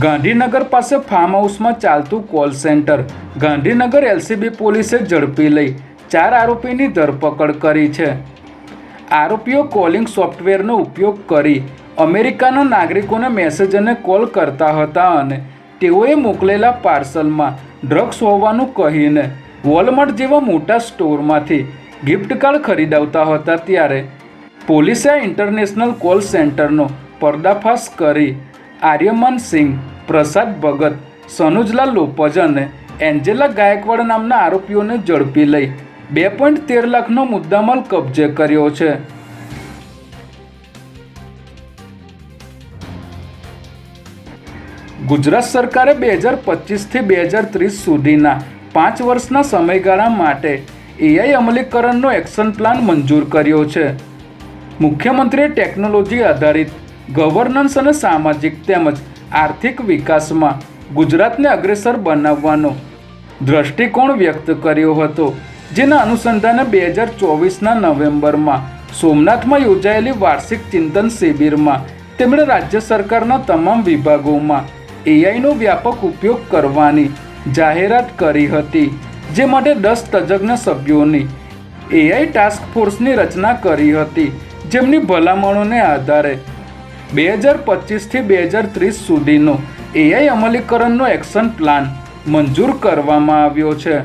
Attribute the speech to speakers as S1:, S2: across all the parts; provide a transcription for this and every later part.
S1: ગાંધીનગર પાસે ફાર્મ હાઉસમાં ચાલતું કોલ સેન્ટર. ગાંધીનગર એલસીબી પોલીસે ઝડપી લઈ ચાર આરોપીની ધરપકડ કરી છે. આરોપીઓ કોલિંગ સોફ્ટવેરનો ઉપયોગ કરી અમેરિકાના નાગરિકોને મેસેજ અને કોલ કરતા હતા અને તેઓએ મોકલેલા પાર્સલમાં ડ્રગ્સ હોવાનું કહીને વોલમાર્ટ જેવા મોટા સ્ટોરમાંથી ગિફ્ટ કાર્ડ ખરીદાવતા હતા ત્યારે પોલીસે ઇન્ટરનેશનલ કોલ સેન્ટરનો પર્દાફાશ કરી આર્યમાન સિંહ પ્રસાદ ભગત, સનુજલાલ લોપજ અને એન્જેલા ગાયકવાડ નામના આરોપીઓને ઝડપી લઈ બે પોઈન્ટ તેર લાખનો મુદ્દામાલ કબજે કર્યો છે. ગુજરાત સરકારે બે હજાર પચીસથી બે હજાર ત્રીસ સુધીના પાંચ વર્ષના સમયગાળા માટે એઆઈ અમલીકરણનો એક્શન પ્લાન મંજૂર કર્યો છે. મુખ્યમંત્રીએ ટેકનોલોજી આધારિત ગવર્નન્સ અને સામાજિક તેમજ આર્થિક વિકાસમાં ગુજરાતને અગ્રેસર બનાવવાનો દ્રષ્ટિકોણ વ્યક્ત કર્યો હતો. જેના અનુસંધાને બે હજાર ચોવીસના નવેમ્બરમાં સોમનાથમાં યોજાયેલી વાર્ષિક ચિંતન શિબિરમાં તેમણે રાજ્ય સરકારના તમામ વિભાગોમાં એઆઈનો વ્યાપક ઉપયોગ કરવાની જાહેરાત કરી હતી. જે માટે દસ તજજ્ઞ સભ્યોની એઆઈ ટાસ્ક ફોર્સની રચના કરી હતી. જેમની ભલામણોને આધારે બે હજાર પચીસથી બે હજાર ત્રીસ સુધીનો એઆઈ અમલીકરણનો એક્શન પ્લાન મંજૂર કરવામાં આવ્યો છે.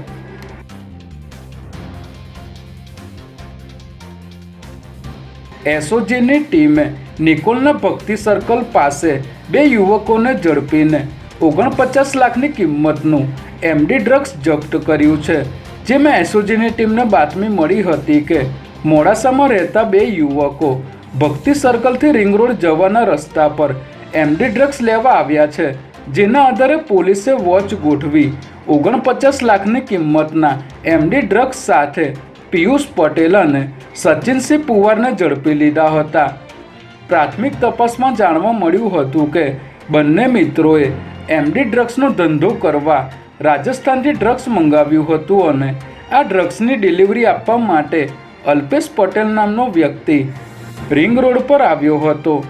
S1: એસઓજીની ટીમે નિકોલના ભક્તિ સર્કલ પાસે બે યુવકોને ઝડપીને ઓગણપચાસ લાખની કિંમતનું એમડી ડ્રગ્સ જપ્ત કર્યું છે, જેમાં એસઓજીની ટીમને બાતમી મળી હતી કે મોડાસામાં રહેતા બે યુવકો ભક્તિ સર્કલથી રિંગ રોડ જવાના રસ્તા પર એમડી ડ્રગ્સ લેવા આવ્યા છે, જેના આધારે પોલીસે વોચ ગોઠવી ઓગણપચાસ લાખની કિંમતના એમડી ડ્રગ્સ સાથે પિયુષ પટેલ અને સચિનસિંહ પુવારને ઝડપી લીધા હતા. પ્રાથમિક તપાસમાં જાણવા મળ્યું હતું કે બંને મિત્રોએ એમડી ડ્રગ્સનો ધંધો કરવા રાજસ્થાનથી ડ્રગ્સ મંગાવ્યું હતું અને આ ડ્રગ્સની ડિલિવરી આપવા માટે અલ્પેશ પટેલ નામનો વ્યક્તિ રિંગ રોડ પર આવ્યો હતો.